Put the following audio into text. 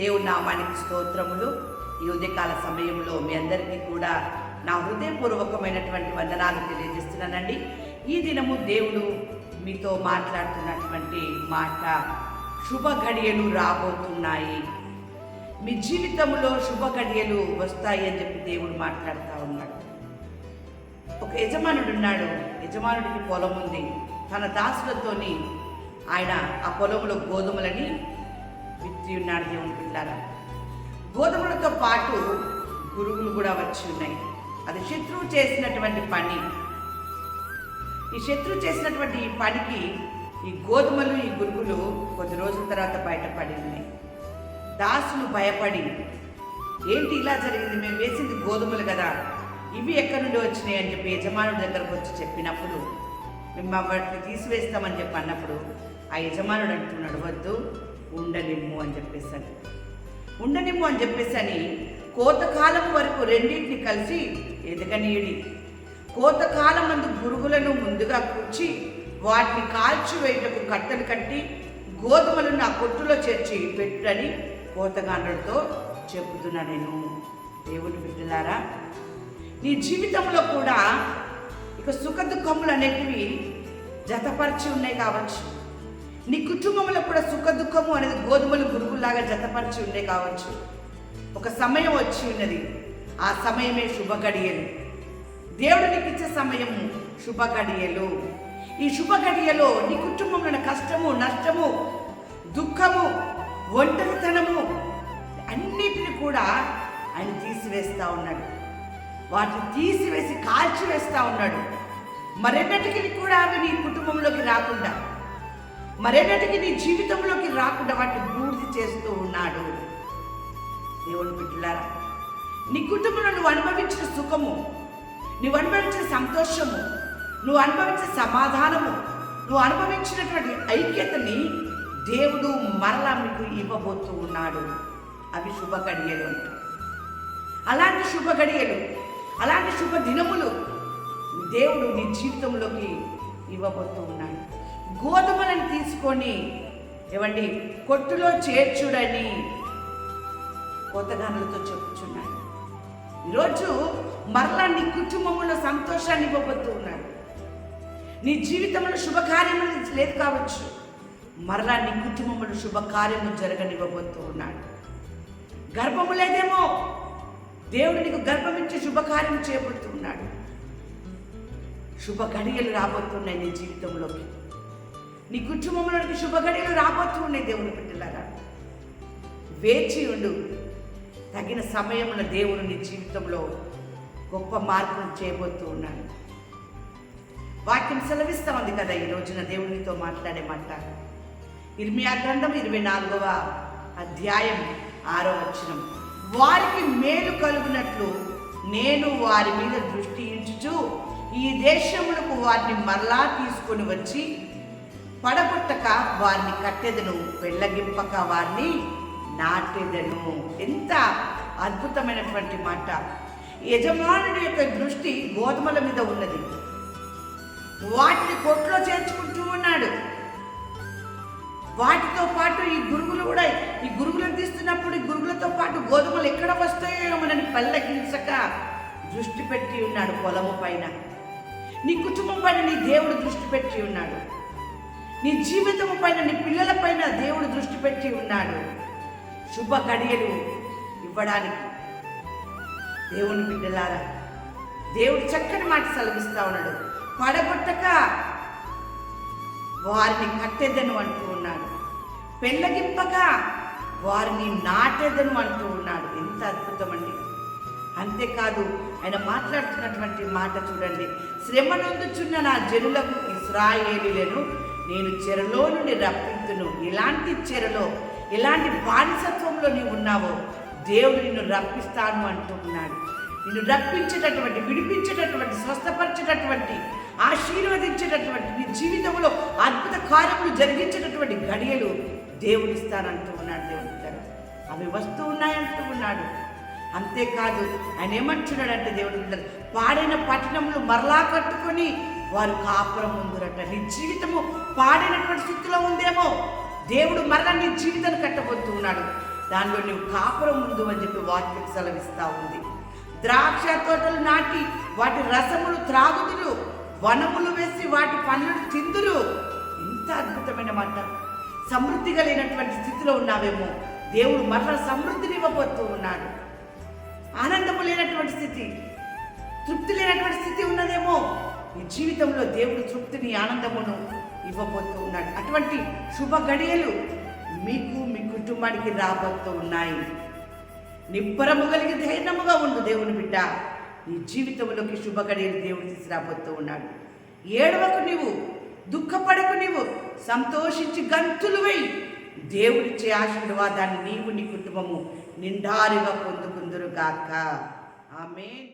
దేవుడి నామానికి స్తోత్రములు. ఈ ఉదయకాల సమయంలో మీ అందరికీ కూడా నా హృదయపూర్వకమైనటువంటి వందనాలు తెలియజేస్తున్నానండి. ఈ దినము దేవుడు మీతో మాట్లాడుతున్నటువంటి మాట శుభ ఘడియలు రాబోతున్నాయి. మీ జీవితంలో శుభ ఘడియలు వస్తాయి అని చెప్పి దేవుడు మాట్లాడుతూ ఉన్నాడు. ఒక యజమానుడు ఉన్నాడు. యజమానుడికి పొలం ఉంది తన దాసులతోని ఆయన ఆ పొలంలో గోధుమలని విత్తి ఉన్నాడు దేవుని పిల్లారా గోధుమలతో పాటు గురువులు కూడా వచ్చి ఉన్నాయి. అది శత్రువు చేసినటువంటి పని. ఈ శత్రువు చేసినటువంటి ఈ పనికి ఈ గోధుమలు ఈ గురుగులు కొద్ది రోజుల తర్వాత బయటపడి ఉన్నాయి. దాసులు భయపడి ఏంటి ఇలా జరిగింది? మేము వేసింది గోధుమలు కదా. ఇవి ఎక్కడి నుండి వచ్చినాయి? అని చెప్పి యజమానుడి దగ్గరకు వచ్చి చెప్పినప్పుడు మేము వాటిని తీసివేస్తామని చెప్పి అన్నప్పుడు ఆ యజమానుడు అంటున్నాడు వద్దు. ఉండనిమ్ము అని చెప్పేసి అని ఉండనిమ్ము అని చెప్పేసి అని కోతకాలం వరకు రెండింటిని కలిసి ఎదగనీయుడి కోతకాలం అందు గురుగులను ముందుగా కూర్చి వాటిని కాల్చివేయటకు కట్టెలు కట్టి గోధుమలను ఆ కొట్టులో చేర్చి పెట్టుడని కోతగాండ్రుడితో చెబుతున్నా నేను. దేవుని బిడ్డలారా నీ జీవితంలో కూడా ఇక సుఖ దుఃఖములు అనేటివి జతపరిచి ఉన్నాయి కావచ్చు. నీ కుటుంబంలో కూడా సుఖ గోధుమలు గురుగుల్లాగా జతపరిచి ఉండే కావచ్చు. ఒక సమయం వచ్చి ఉన్నది. ఆ సమయమే శుభ గడియలు దేవుడు నీకు ఇచ్చే సమయం శుభ గడియలు ఈ శుభ గడియలో నీ కుటుంబంలో కష్టము నష్టము దుఃఖము ఒంటరితనము అన్నిటిని కూడా ఆయన తీసివేస్తా ఉన్నాడు. వాటిని తీసివేసి కాల్చివేస్తా ఉన్నాడు. మరెన్నటికి కూడా అవి నీ కుటుంబంలోకి రాకుండా మరేనటికి నీ జీవితంలోకి రాకుండా వాటిని పూర్తి చేస్తూ ఉన్నాడు. దేవుడు బిడ్డలారా నీ కుటుంబంలో నువ్వు అనుభవించిన సుఖము నువ్వు అనుభవించిన సంతోషము నువ్వు అనుభవించిన సమాధానము నువ్వు అనుభవించినటువంటి ఐక్యతని దేవుడు మరలా మీకు ఇవ్వబోతూ ఉన్నాడు. అవి శుభ గడియలు అంట. అలాంటి శుభ గడియలు అలాంటి శుభ దినములు దేవుడు నీ జీవితంలోకి ఇవ్వబోతూ ఉన్నాడు. గోధుమలను తీసుకొని ఏమండి కొట్టులో చేర్చుడని కోతగానులతో చెప్పుచున్నాడు. ఈరోజు మరలా నీ కుటుంబంలో సంతోషాన్ని ఇవ్వబోతూ ఉన్నాడు. నీ జీవితంలో శుభకార్యము లేదు కావచ్చు. మరలా నీ కుటుంబంలో శుభకార్యము జరగనివ్వబోతూ ఉన్నాడు. గర్భము లేదేమో. దేవుడు నీకు గర్భం ఇచ్చి శుభకార్యం చేయబోతూ ఉన్నాడు. శుభ గడియలు రాబోతున్నాయి నీ జీవితంలోకి. నీ కుటుంబంలోకి శుభ రాబోతూ ఉన్నాయి దేవుని బిడ్డలారా. వేచి ఉండు. తగిన సమయంలో దేవుడు నీ జీవితంలో గొప్ప మార్పులు చేయబోతూ ఉన్నాడు. వాక్యం సెలవిస్తామంది కదా ఈ రోజున దేవునితో మాట్లాడే మాట. ఇర్మియా గ్రంథం ఇరవై నాలుగవ అధ్యాయం ఆరో వచనం. వారికి మేలు కలుగునట్లు నేను వారి మీద దృష్టి ఉంచుచు ఈ దేశములకు వారిని మరలా తీసుకొని వచ్చి పడగొట్టక వారిని కట్టెదను వెళ్ళగింపక వారిని నాటెదను. ఎంత అద్భుతమైనటువంటి మాట. యజమానుడి యొక్క దృష్టి గోధుమల మీద ఉన్నది. వాటిని కొట్లో చేర్చుకుంటూ ఉన్నాడు. వాటితో పాటు ఈ గురుగులు కూడా ఈ గురుగులను తీస్తున్నప్పుడు ఈ గురుగులతో పాటు గోధుమలు ఎక్కడ వస్తాయో మనని పల్లగించక దృష్టి పెట్టి ఉన్నాడు పొలము పైన. నీ కుటుంబం పైన నీ దేవుడు దృష్టి పెట్టి ఉన్నాడు. నీ జీవితం పైన నీ పిల్లల పైన దేవుడు దృష్టి పెట్టి ఉన్నాడు. శుభ గడియలు ఇవ్వడానికి. దేవుని బిడ్డలారా దేవుడు చక్కని మాట సెలవిస్తా ఉన్నాడు. పడగొట్టక వారిని కట్టెదను అంటూ ఉన్నాడు. పెళ్ళగింపక వారిని నాటేదను అంటూ ఉన్నాడు. ఎంత అద్భుతం అండి. అంతేకాదు ఆయన మాట్లాడుతున్నటువంటి మాట చూడండి. శ్రమ నొందుచున్న నా జనులకు ఇస్రాయేలీలను నేను చెరలో నుండి రప్పించును ఎలాంటి చెరలో ఎలాంటి బానిసత్వంలో నీవు ఉన్నావో దేవుడు నిన్ను రప్పిస్తాను అంటూ ఉన్నాడు. నిన్ను రప్పించేటటువంటి విడిపించేటటువంటి స్వస్థపరిచేటటువంటి ఆశీర్వదించేటటువంటి నీ జీవితంలో అద్భుత కార్యములు జరిగించేటటువంటి గడియలు దేవుడు ఇస్తానంటూ ఉన్నాడు దేవుడు అవి వస్తూ ఉన్నాయంటూ ఉన్నాడు. అంతేకాదు ఆయన ఏమంటున్నాడంటే దేవుడు పాడైన పట్టణములు మరలా కట్టుకొని వారు కాపురం ఉందిరట. నీ జీవితము పాడైనటువంటి స్థితిలో ఉందేమో. దేవుడు మరలా నీ జీవితాన్ని కట్టబోతూ ఉన్నాడు. దానిలో నువ్వు కాపురం ముందు అని చెప్పి వాక్యం సెలవిస్తూ ఉంది. ద్రాక్ష తోటలు నాటి వాటి రసములు త్రాగుదురు. వనములు వేసి వాటి పండ్లను తిందురు. ఎంత అద్భుతమైన మాట. సమృద్ధి కలిగినటువంటి స్థితిలో ఉన్నావేమో. దేవుడు మరల సమృద్ధిని ఇవ్వబోతూ ఉన్నాడు. ఆనందము లేనటువంటి స్థితి తృప్తి లేనటువంటి స్థితి ఉన్నదేమో. నీ జీవితంలో దేవుడు తృప్తిని ఆనందమును ఇవ్వబోతూ ఉన్నాడు. అటువంటి శుభ గడియలు మీకు మీ కుటుంబానికి రాబోతూ ఉన్నాయి. నిబ్బరము కలిగి ధైర్యముగా ఉండు దేవుని బిడ్డ. నీ జీవితంలోకి శుభ గడియలు దేవుడు తీసుకురాబోతూ ఉన్నాడు. ఏడవకు నీవు దుఃఖపడకు నీవు సంతోషించి గంతులు వేయి. దేవుడిచ్చే ఆశీర్వాదాన్ని నీవు నీ కుటుంబము నిండారుగా పొందుకుందురు గాక ఆమె